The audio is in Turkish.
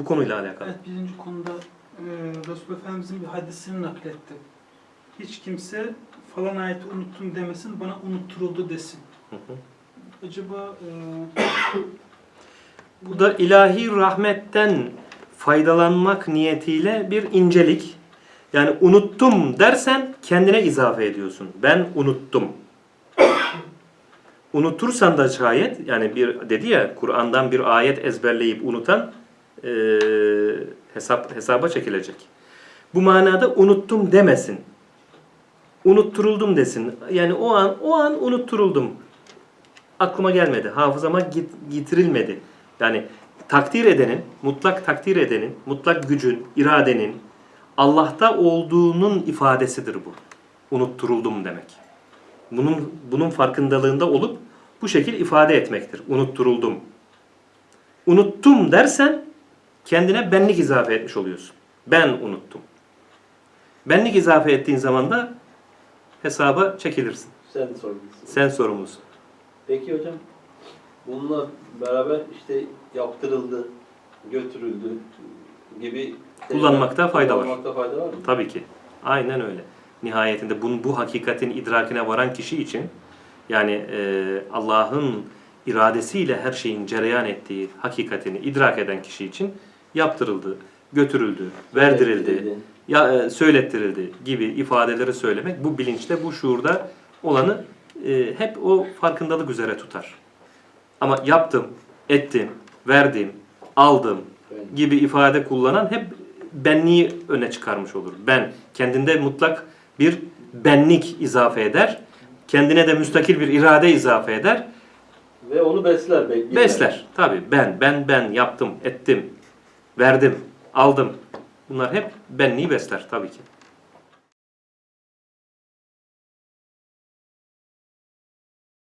Bu konuyla alakalı. Evet birinci konuda e, Resul Efendimizin bir hadisini nakletti. Hiç kimse falan ayeti unuttum demesin, bana unutturuldu desin. Hı hı. Acaba e, Bu da ilahi rahmetten faydalanmak niyetiyle bir incelik. Yani unuttum dersen kendine izafe ediyorsun. Ben unuttum. Unutursan da şayet yani bir dedi ya Kur'an'dan bir ayet ezberleyip unutan eee, hesap hesaba çekilecek. Bu manada unuttum demesin. Unutturuldum desin. Yani o an o an unutturuldum. Aklıma gelmedi. Hafızama git, getirilmedi. Yani takdir edenin, mutlak takdir edenin, mutlak gücün, iradenin Allah'ta olduğunun ifadesidir bu. Unutturuldum demek. Bunun bunun farkındalığında olup bu şekil ifade etmektir. Unutturuldum. Unuttum dersen kendine benlik izafe etmiş oluyorsun. Ben unuttum. Benlik izafe ettiğin zaman da hesaba çekilirsin. Sen sorumlusun. Sen sorumlusun. Peki hocam bununla beraber işte yaptırıldı, götürüldü gibi Kullanmakta fayda var. Kullanmakta fayda var mı? Tabii ki. Aynen öyle. Nihayetinde bunu, bu hakikatin idrakine varan kişi için yani e, Allah'ın iradesiyle her şeyin cereyan ettiği hakikatini idrak eden kişi için yaptırıldı, götürüldü, verdirildi, ya e, söylettirildi gibi ifadeleri söylemek bu bilinçte, bu şuurda olanı e, hep o farkındalık üzere tutar. Ama yaptım, ettim, verdim, aldım gibi ifade kullanan hep benliği öne çıkarmış olur. Ben kendinde mutlak bir benlik izafe eder. Kendine de müstakil bir irade izafe eder. Ve onu besler. Besler. Tabii ben, ben, ben yaptım, ettim, verdim, aldım. Bunlar hep benliği besler tabii ki.